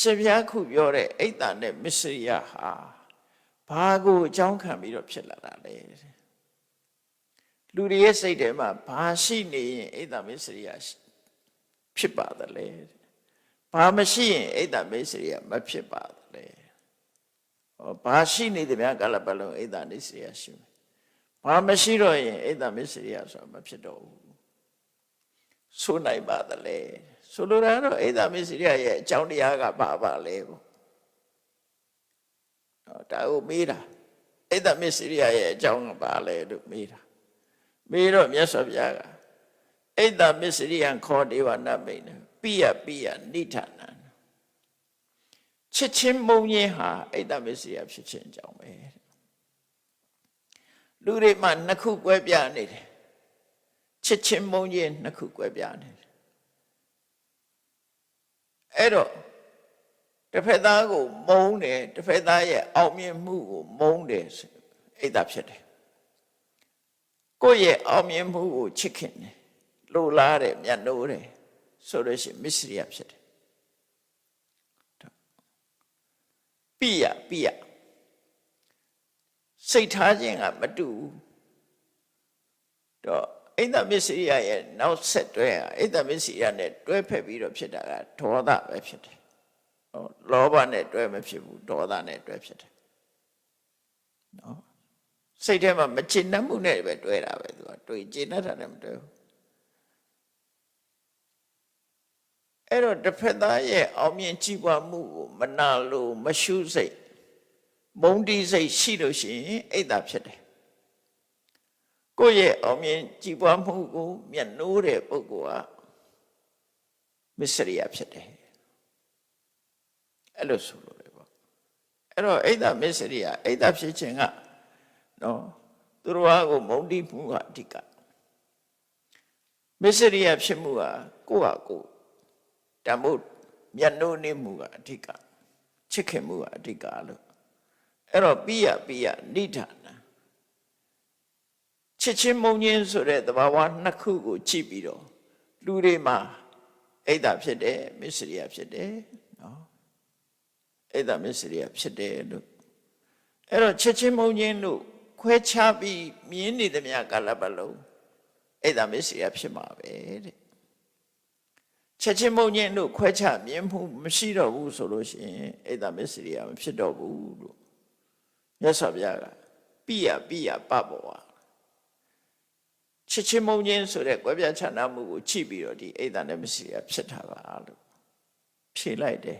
ရှင်ဘုရားခုပြောတဲ့အိတ်တန်နဲ့မစ္စရိယဟာဘာကိုအကြောင်းခံပြီးတော့ဖြစ်လာတာလဲလူတွေရဲ့စိတ်ထဲမှာဘာရှိနေရင်အိတ်တန်မစ္စရိယဖြစ်ပါသလဲဘာမရှိရင်အိတ်တန်မစ္စရိယမဖြစ်ပါသလဲဟောဘာရှိနေတယ်များကလပတ်လုံးအိတ်တန်မစ္စရိယရှိမယ်ဘာမရှိတော့ရင်အိတ်တန်မစ္စရိယဆိုတာမဖြစ်တော့ဘူးဆိုနိုင်ပါသလဲ ဆိုလိုတာကတော့အိဒါမစ္စရိယရဲ့အကြောင်းတရားကဘာပါလဲပေါ့ဟောဒါကိုမေးတာအိဒါမစ္စရိယရဲ့အကြောင်းကဘာလဲလို့မေးတာမေးတော့မြတ်စွာဘုရားကအိဒါမစ္စရိယခေါ်ဒေဝနာမိန်ပိယပိယနိဌာနံချစ်ချင်းမုံခြင်းဟာအိဒါမစ္စရိယဖြစ်ခြင်းအကြောင်းပဲလူတွေမှာနှစ်ခုကွဲပြားနေတယ်ချစ်ချင်းမုံခြင်းနှစ်ခုကွဲပြားနေတယ် အဲ့တော့တစ်ဖက်သားကိုမုန်းတယ်တစ်ဖက်သားရဲ့အောင်မြင်မှုကိုမုန်းတယ်ဆိုအဲ့ဒါဖြစ်တယ်ကိုယ့်ရဲ့အောင်မြင်မှုကိုချစ်ခင်တယ်လိုလားတယ်မြတ်နိုးတယ်ဆိုလို့ရှိရင်မစ္စရိယဖြစ်တယ်ပိယပိယစိတ်ထားခြင်းကမတူဘူးတော့ အိဒမစ္စရိယရဲ့နောက်ဆက်တွဲဟာအိဒမစ္စရိယနဲ့တွဲဖက်ပြီးတော့ဖြစ်တာကဒေါသပဲဖြစ်တယ်။ဟောလောဘနဲ့တွဲမဖြစ်ဘူးဒေါသနဲ့တွဲဖြစ်တယ်။နော်စိတ်ထဲမှာမချင်နှံ့မှုနဲ့ပဲတွဲတာပဲသူကတွေ့ချင်တတ်တာနဲ့မတွဲဘူး။အဲ့တော့တစ်ဖက်သားရဲ့အောင်မြင်ကြည်ပွားမှုကိုမနာလို့မရှုစိတ်မုန်းတီးစိတ်ရှိလို့ရှိရင်အိတ်တာဖြစ်တယ် ကိုယ့်ရဲ့အောင်မြင်ကြည်ပွားမှုကို မျက်နှိုးတဲ့ပုဂ္ဂိုလ်ကမစ္စရိယဖြစ်တယ်အဲ့လိုဆိုလို့လေပေါ့အဲ့တော့အိဒါမစ္စရိယအိဒါဖြစ်ခြင်းကနော်သူတော်ဘာကိုမုန်းတိမှုကအဓိကမစ္စရိယဖြစ်မှုကကိုယ့်ဟာကိုယ်တမို့မျက်နှိုးနေမှုကအဓိကချစ်ခင်မှုကအဓိကလို့အဲ့တော့ပိယပိယနိဒာန ချစ်ချင်းမုံချင်းဆိုတဲ့သဘာဝနှစ်ခုကိုကြည့်ပြီးတော့လူတွေမှာအိဒါဖြစ်တယ်မစ္စရိယဖြစ်တယ်နော်အိဒါမစ္စရိယဖြစ်တယ်လို့အဲ့တော့ချစ်ချင်းမုံချင်းတို့ခွဲခြားပြီးမြင်နေသမျှကာလပတ်လုံးအိဒါမစ္စရိယဖြစ်မှာပဲတဲ့ချက်ချင်းမုံချင်းတို့ခွဲခြားမြင်မှုမရှိတော့ဘူးဆိုလို့ရှိရင်အိဒါမစ္စရိယမဖြစ်တော့ဘူးလို့မြတ်စွာဘုရားကပိယပိယပပဝါ ချစ်ချင်းမုံချင်းဆိုတဲ့ကွဲပြားခြားနားမှုကိုချိပြီးတော့ဒီအိဒါနဲ့မရှိရဖြစ်တာပါလို့ဖြေလိုက်တယ်